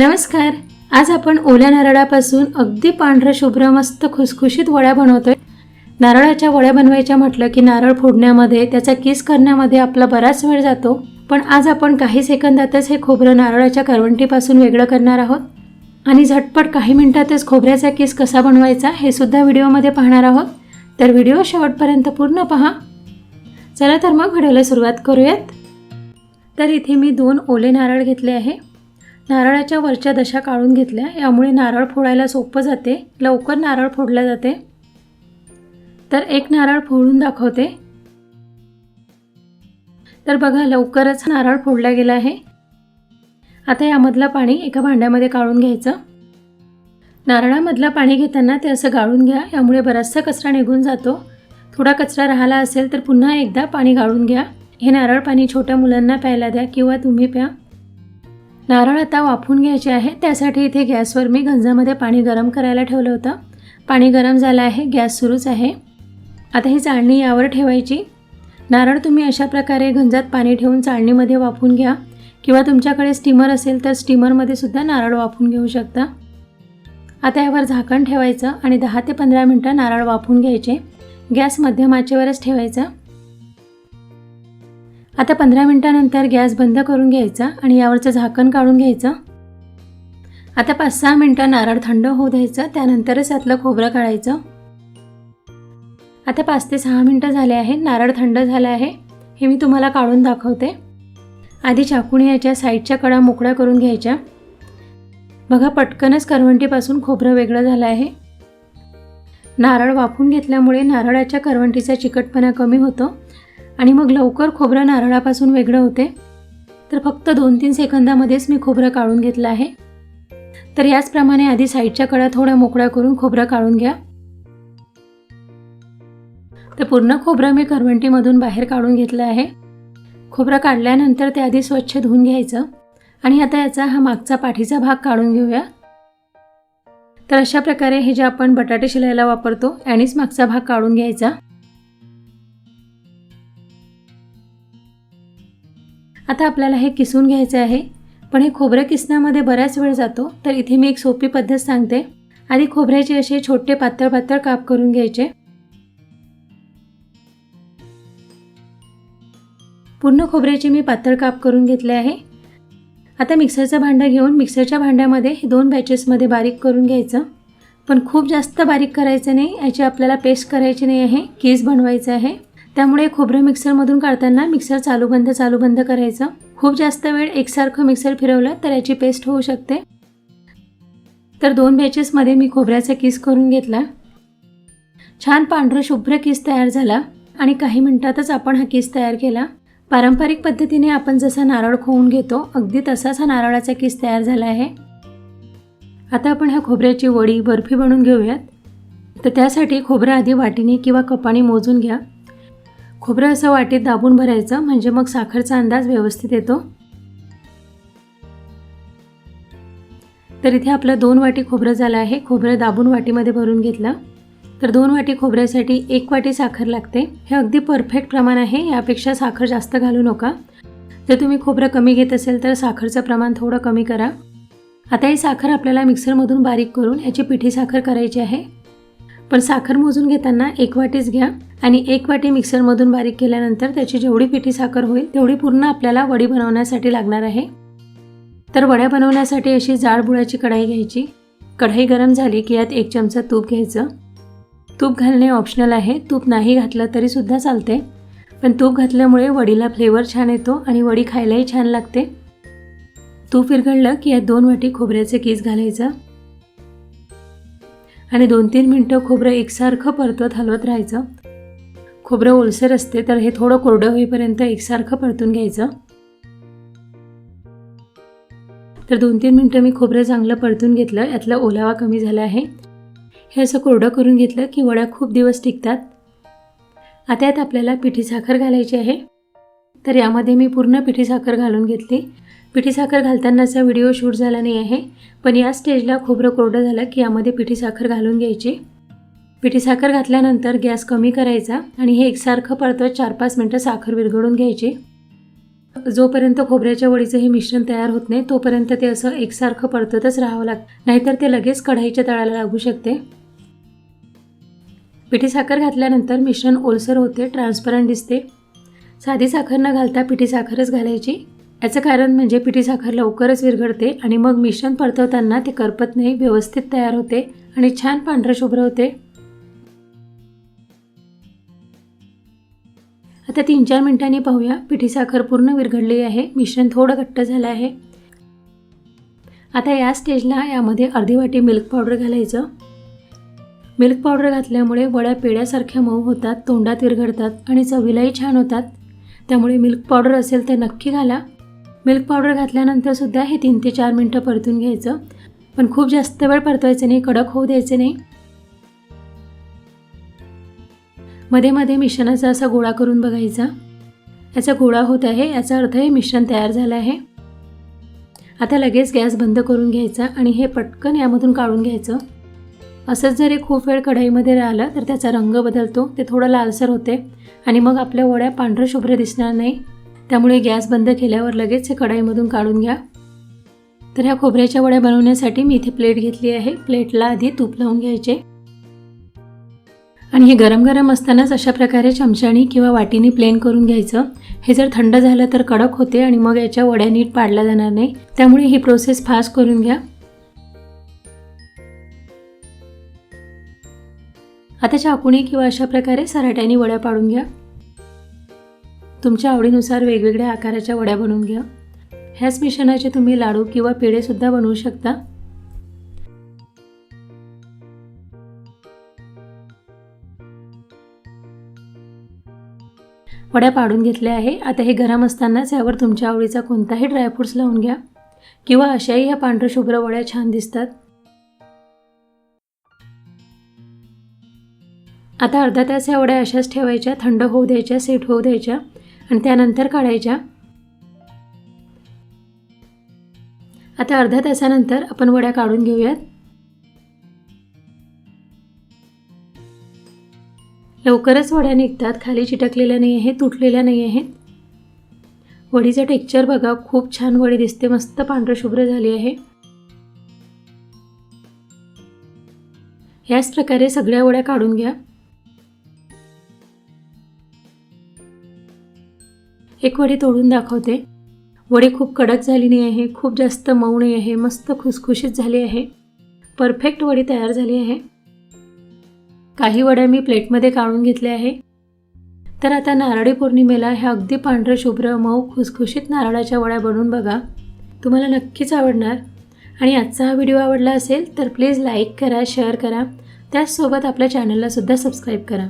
नमस्कार. आज आपण ओल्या नारळापासून अगदी पांढरं शुभ्र मस्त खुसखुशीत वड्या बनवतोय. नारळाच्या वड्या बनवायच्या म्हटलं की नारळ फोडण्यामध्ये त्याचा किस करण्यामध्ये आपला बराच वेळ जातो. पण आज आपण काही सेकंदातच हे खोबरं नारळाच्या करवंटीपासून वेगळं करणार आहोत. आणि झटपट काही मिनिटातच खोबऱ्याचा किस कसा बनवायचा हे सुद्धा व्हिडिओमध्ये पाहणार आहोत. तर व्हिडिओ शेवटपर्यंत पूर्ण पहा. चला तर मग व्हिडिओला सुरुवात करूयात. तर इथे मी दोन ओले नारळ घेतले आहे. नारळाच्या वरच्या दशा काढून घेतल्या. यामुळे नारळ फोडायला सोपं जाते. लवकर नारळ फोडल्या जाते. तर एक नारळ फोडून दाखवते. तर बघा लवकरच नारळ फोडला गेला आहे. आता यामधलं पाणी एका भांड्यामध्ये काढून घ्यायचं. नारळामधलं पाणी घेताना ते असं गाळून घ्या. यामुळे बराचसा कचरा निघून जातो. थोडा कचरा राहिला असेल तर पुन्हा एकदा पाणी गाळून घ्या. हे नारळ पाणी छोट्या मुलांना प्यायला द्या किंवा तुम्ही प्या. नारळ आता वाफून घ्यायचे आहे. त्यासाठी इथे गॅसवर मी गंजामध्ये पाणी गरम करायला ठेवलं होतं. पाणी गरम झालं आहे. गॅस सुरूच आहे. आता ही चाळणी यावर ठेवायची. नारळ तुम्ही अशा प्रकारे गंजात पाणी ठेवून चाळणीमध्ये वाफून घ्या. किंवा तुमच्याकडे स्टीमर असेल तर स्टीमरमध्ये सुद्धा नारळ वाफून घेऊ शकता. आता यावर झाकण ठेवायचं आणि दहा ते पंधरा मिनटं नारळ वाफून घ्यायचे. गॅस मध्यमाचेवरच ठेवायचा. आता पंधरा मिनटानंतर गॅस बंद करून घ्यायचा आणि यावरचं झाकण काढून घ्यायचं. आता पाच सहा मिनटं नारळ थंड होऊ द्यायचं त्यानंतरच यातलं खोबरं काढायचं. आता पाच ते सहा मिनटं झाले आहे नारळ थंड झालं आहे हे मी तुम्हाला काढून दाखवते. आधी चाकून याच्या साईडच्या कडा मोकळ्या करून घ्यायच्या. बघा पटकनच करवंटीपासून खोबरं वेगळं झालं आहे. नारळ वाफून घेतल्यामुळे नारळाच्या करवंटीचा चिकटपणा कमी होतो. आणि मग लवकर खोबरं नारळापासून वेगळं होते. तर फक्त दोन तीन सेकंदामध्येच मी खोबरं काढून घेतलं आहे. तर याचप्रमाणे आधी साईडच्या कडा थोड्या मोकळ्या करून खोबरं काढून घ्या. तर पूर्ण खोबरं मी करवंटीमधून बाहेर काढून घेतलं आहे. खोबरं काढल्यानंतर ते आधी स्वच्छ धुवून घ्यायचं. आणि आता याचा हा मागचा पाठीचा भाग काढून घेऊया. तर अशा प्रकारे हे जे आपण बटाटे शिलायला वापरतो यानेच मागचा भाग काढून घ्यायचा. आता आपल्याला हे किसून घ्यायचं आहे. पण हे खोबरं किसण्यामध्ये बऱ्याच वेळ जातो तर इथे मी एक सोपी पद्धत सांगते. आधी खोबऱ्याचे असे छोटे पातळ पातळ काप करून घ्यायचे. पूर्ण खोबऱ्याचे मी पातळ काप करून घेतले आहे. आता मिक्सरचं भांडं घेऊन मिक्सरच्या भांड्यामध्ये हे दोन बॅचेसमध्ये बारीक करून घ्यायचं. पण खूप जास्त बारीक करायचं नाही याची आपल्याला पेस्ट करायची नाही आहे केस बनवायचं आहे. त्यामुळे खोबरं मिक्सरमधून काढताना मिक्सर चालू बंद चालू बंद करायचं. खूप जास्त वेळ एकसारखं मिक्सर फिरवलं तर याची पेस्ट होऊ शकते. तर दोन बॅचेसमध्ये मी खोबऱ्याचा किस करून घेतला. छान पांढरं शुभ्र किस तयार झाला आणि काही मिनटातच आपण हा किस तयार केला. पारंपरिक पद्धतीने आपण जसा नारळ खोवून घेतो अगदी तसाच हा नारळाचा किस तयार झाला आहे. आता आपण ह्या खोबऱ्याची वडी बर्फी बनवून घेऊयात. तर त्यासाठी खोबरं आधी वाटीने किंवा कपाने मोजून घ्या. खोबरं असं वाटीत दाबून भरायचं म्हणजे मग साखरचा अंदाज व्यवस्थित येतो. तर इथे आपलं दोन वाटी खोबरं झालं आहे. खोबरं दाबून वाटीमध्ये भरून घेतलं. तर दोन वाटी खोबऱ्यासाठी एक वाटी साखर लागते. हे अगदी परफेक्ट प्रमाण आहे. यापेक्षा साखर जास्त घालू नका. जर तुम्ही खोबरं कमी घेत असेल तर साखरचं प्रमाण थोडं कमी करा. आता ही साखर आपल्याला मिक्सरमधून बारीक करून याची पिठी साखर करायची आहे. पण साखर मोजून घेताना एक वाटीच घ्या आणि एक वाटी मिक्सरमधून बारीक केल्यानंतर त्याची जेवढी पिठी साखर होईल तेवढी पूर्ण आपल्याला वडी बनवण्यासाठी लागणार आहे. तर वड्या बनवण्यासाठी अशी जाड बुळाची कढाई घ्यायची. कढाई गरम झाली की यात एक चमचा तूप घ्यायचं. तूप घालणे ऑप्शनल आहे. तूप नाही घातलं तरीसुद्धा चालते. पण तूप घातल्यामुळे वडीला फ्लेवर छान येतो आणि वडी खायलाही छान लागते. तूप विरघळलं की यात दोन वाटी खोबऱ्याचे कीस घालायचं. आणि दोन तीन मिनटं खोबरं एकसारखं परतवत हलवत राहायचं. खोबरं ओलसर असते तर हे थोडं कोरडं होईपर्यंत एकसारखं परतून घ्यायचं. तर दोन तीन मिनटं मी खोबरं चांगलं परतून घेतलं यातला ओलावा कमी झाला आहे. हे असं कोरडं करून घेतलं की वड्या खूप दिवस टिकतात. आता यात आपल्याला पिठी साखर घालायची आहे. तर यामध्ये मी पूर्ण पिठी साखर घालून घेतली. पिठी साखर घालतानाचा व्हिडिओ शूट झाला नाही आहे पण या स्टेजला खोबरं कोरडं झालं की यामध्ये पिठी साखर घालून घ्यायची. पिठी साखर घातल्यानंतर गॅस कमी करायचा आणि हे एकसारखं परतवत चार पाच मिनटं साखर विरघळून घ्यायची. जोपर्यंत खोबऱ्याच्या वडीचं हे मिश्रण तयार होत नाही तोपर्यंत ते असं एकसारखं परततच राहावं लागतं. नाहीतर ते लगेच कढाईच्या तळाला लागू शकते. पिठी साखर घातल्यानंतर मिश्रण ओलसर होते ट्रान्सपरंट दिसते. साधी साखर न घालता पिठी साखरच घालायची. याचं कारण म्हणजे पिठी साखर लवकरच विरघळते आणि मग मिश्रण परतवताना ते करपत नाही व्यवस्थित तयार होते आणि छान पांढरं शुभ्र होते. आता तीन चार मिनिटांनी पाहूया. पिठी साखर पूर्ण विरघडली आहे. मिश्रण थोडं घट्ट झालं आहे. आता या स्टेजला यामध्ये अर्धी वाटी मिल्क पावडर घालायचं. मिल्क पावडर घातल्यामुळे वड्या पेड्यासारख्या मऊ होतात तोंडात विरघळतात आणि चवीलाही छान होतात. त्यामुळे मिल्क पावडर असेल तर नक्की घाला. मिल्क पावडर घातल्यानंतर सुद्धा हे तीन ते चार मिनटं परतून घ्यायचं. पण खूप जास्त वेळ परतवायचं नाही कडक होऊ द्यायचे नाही. मध्ये मध्ये मिश्रणाचा असा गोळा करून बघायचा. याचा गोळा होत आहे याचा अर्थ हे मिश्रण तयार झालं आहे. आता लगेच गॅस बंद करून घ्यायचा आणि हे पटकन यामधून काढून घ्यायचं. असंच जरी खूप वेळ कढईमध्ये राहिलं तर त्याचा रंग बदलतो ते थोडं लालसर होते आणि मग आपल्या वड्या पांढरं शुभ्र दिसणार नाही. त्यामुळे गॅस बंद केल्यावर लगेच हे कढाईमधून काढून घ्या. तर ह्या खोबऱ्याच्या वड्या बनवण्यासाठी मी इथे प्लेट घेतली आहे. प्लेटला आधी तूप लावून घ्यायचे. आणि हे गरम गरम असतानाच अशा प्रकारे चमच्यानी किंवा वाटीने प्लेन करून घ्यायचं. हे जर थंड झालं तर कडक होते आणि मग याच्या वड्या नीट पाडल्या जाणार नाही. त्यामुळे ही प्रोसेस फास्ट करून घ्या. आता चाकुणी किंवा अशा प्रकारे सराट्याने वड्या पाडून घ्या. तुमच्या आवडीनुसार वेगवेगळ्या आकाराच्या वड्या बनवून घ्या. ह्याच मिश्रणाचे तुम्ही लाडू किंवा पेढेसुद्धा बनवू शकता. वड्या पाडून घेतल्या आहे. आता हे गरम असतानाच यावर तुमच्या आवडीचा कोणताही ड्रायफ्रूट्स लावून घ्या. किंवा अशाही ह्या पांढऱ्या शुभ्र वड्या छान दिसतात. आता अर्धा तास ह्या वड्या अशाच ठेवायच्या. थंड होऊ द्यायच्या सेट होऊ द्यायच्या. आणि त्यानंतर काढायच्या. आता अर्ध्या तासानंतर आपण वड्या काढून घेऊयात. लवकरच वड्या निघतात. खाली चिटकलेल्या नाही आहेत तुटलेल्या नाही आहेत वडीचं टेक्चर बघा खूप छान वडी दिसते. मस्त पांढरशुभ्र झाली आहे. याच प्रकारे सगळ्या वड्या काढून घ्या. एक वडी तोडून दाखवते. वडी खूप कडक झाली नाही आहे खूप जास्त मऊ नाही आहे मस्त खुसखुशीत झाली आहे. परफेक्ट वडी तयार झाली आहे. काही वड्या मी प्लेटमध्ये काढून घेतल्या आहे. तर आता नारळी पौर्णिमेला ह्या अगदी पांढरं शुभ्र मऊ खुसखुशीत नारळाच्या वड्या बनवून बघा. तुम्हाला नक्कीच आवडणार. आणि आजचा हा व्हिडिओ आवडला असेल तर प्लीज लाईक करा शेअर करा. त्याचसोबत आपल्या चॅनललासुद्धा सबस्क्राईब करा.